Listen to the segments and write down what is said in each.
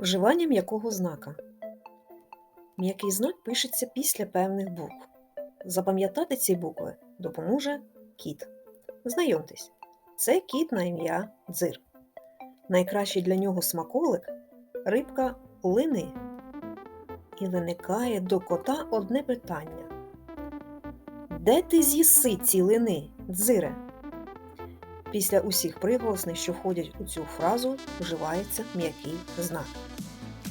Вживання м'якого знака. М'який знак пишеться після певних букв. Запам'ятати ці букви допоможе кіт. Знайомтесь, це кіт на ім'я Дзир. Найкращий для нього смаколик рибка лини. І виникає до кота одне питання. Де ти з'їси ці лини, дзире? Після усіх приголосних, що входять у цю фразу, вживається м'який знак.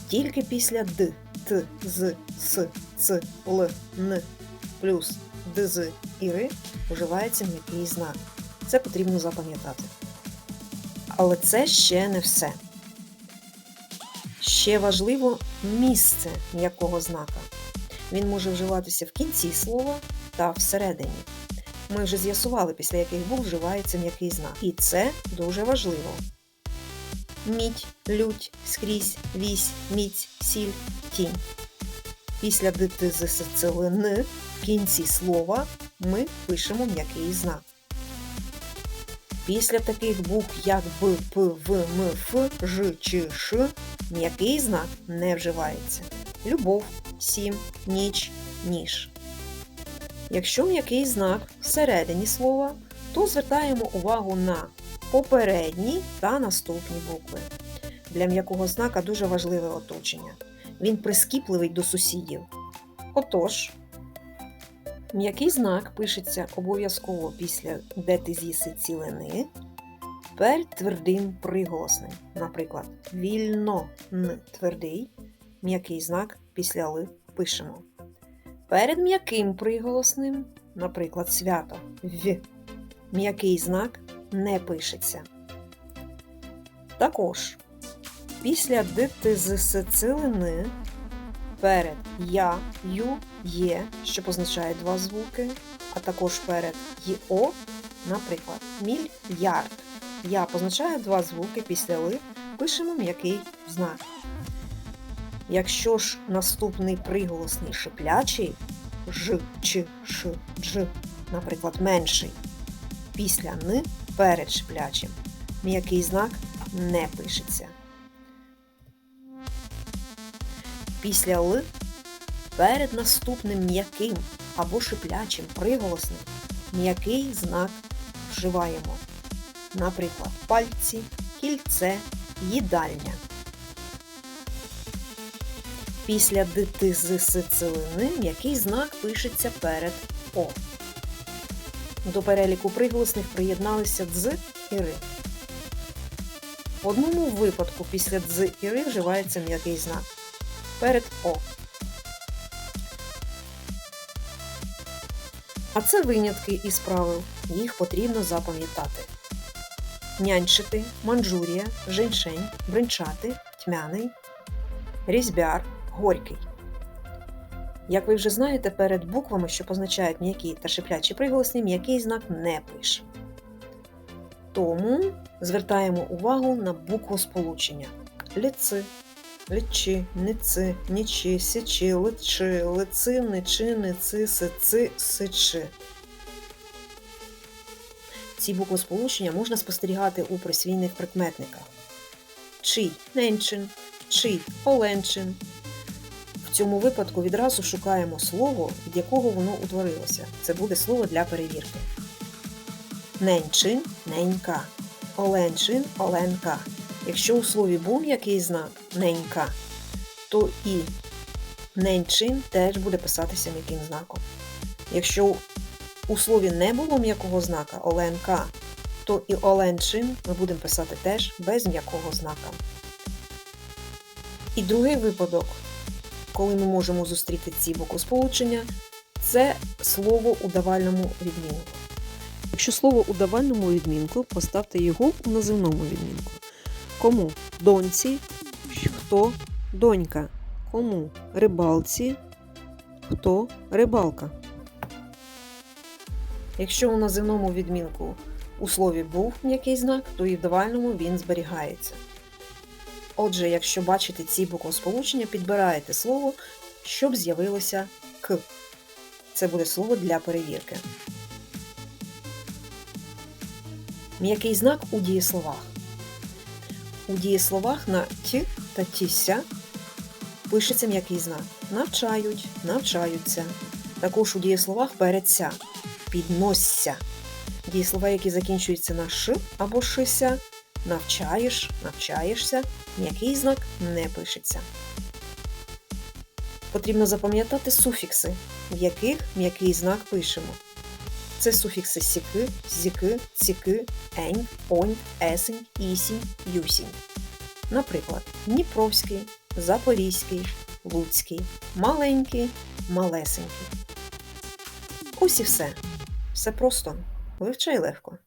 Тільки після д, т, з, с, ц, л, н плюс дз і ри вживається м'який знак. Це потрібно запам'ятати. Але це ще не все. Ще важливо місце м'якого знака. Він може вживатися в кінці слова та всередині. Ми вже з'ясували, після яких букв вживається м'який знак. І це дуже важливо. Мідь, лють, скрізь, вісь, міць, сіль, тінь. Після ДТЗСЦЛН в кінці слова ми пишемо м'який знак. Після таких букв, як Б, П, В, М, Ф, Ж, Ч, Ш, м'який знак не вживається. Любов, сім, ніч, ніж. Якщо м'який знак всередині слова, то звертаємо увагу на попередні та наступні букви. Для м'якого знака дуже важливе оточення. Він прискіпливий до сусідів. Отож, м'який знак пишеться обов'язково після де ти з'їси цілини перед твердим приголосним. Наприклад, вільно н твердий, м'який знак після ли пишемо. Перед м'яким приголосним, наприклад, свято в, м'який знак не пишеться. Також після дитизисцилини перед я, ю, є, що позначає два звуки, а також перед ЄО, наприклад, мільярд. Я позначає два звуки після ли пишемо м'який знак. Якщо ж наступний приголосний шиплячий ж, ч, ш, дж, наприклад, менший, після н перед шиплячим, м'який знак не пишеться. Після Л перед наступним м'яким або шиплячим приголосним м'який знак вживаємо. Наприклад, пальці, кільце, їдальня. Після дитизисцилини м'який знак пишеться перед О. До переліку приголосних приєдналися дз і ри. В одному випадку після дз і ри вживається м'який знак перед О. А це винятки із правил. Їх потрібно запам'ятати. Нянчити, манджурія, женьшень, бринчати, тьмяний, різьбяр, горький. Як ви вже знаєте, перед буквами, що позначають м'які та шиплячі приголосні, м'який знак не пише. Тому звертаємо увагу на букву сполучення ліци, лічі, ници, нічі, січі, личи, лици, ничи, ници, сици, сичи. Ці буквосполучення можна спостерігати у присвійних прикметниках. Чий ненчин, чий оленчин. Цьому випадку відразу шукаємо слово, від якого воно утворилося. Це буде слово для перевірки. Ненчин ненька. Оленчин оленка. Якщо у слові був який знак ненька, то і ненчин теж буде писатися м'яким знаком. Якщо у слові не було м'якого знака оленка, то і оленчин ми будемо писати теж без м'якого знака. І другий випадок, коли ми можемо зустріти ці буквосполучення, це слово у давальному відмінку. Якщо слово у давальному відмінку, поставте його у називному відмінку. Кому доньці, хто донька. Кому рибалці, хто рибалка. Якщо у називному відмінку у слові був м'який знак, то і в давальному він зберігається. Отже, якщо бачите ці буквосполучення, підбираєте слово, щоб з'явилося К. Це буде слово для перевірки. М'який знак у дієсловах. У дієсловах на т та тіся пишеться м'який знак. Навчають, навчаються. Також у дієсловах перед ся. Підносься. Дієслова, які закінчуються на ш або шися, навчаєш, навчаєшся, м'який знак не пишеться. Потрібно запам'ятати суфікси, в яких м'який знак пишемо. Це суфікси сіки, зіки, ціки, ень, онь, есень, ісінь, юсінь. Наприклад, Дніпровський, Запорізький, Луцький, маленький, малесенький. Ось і все. Все просто. Вивчай легко.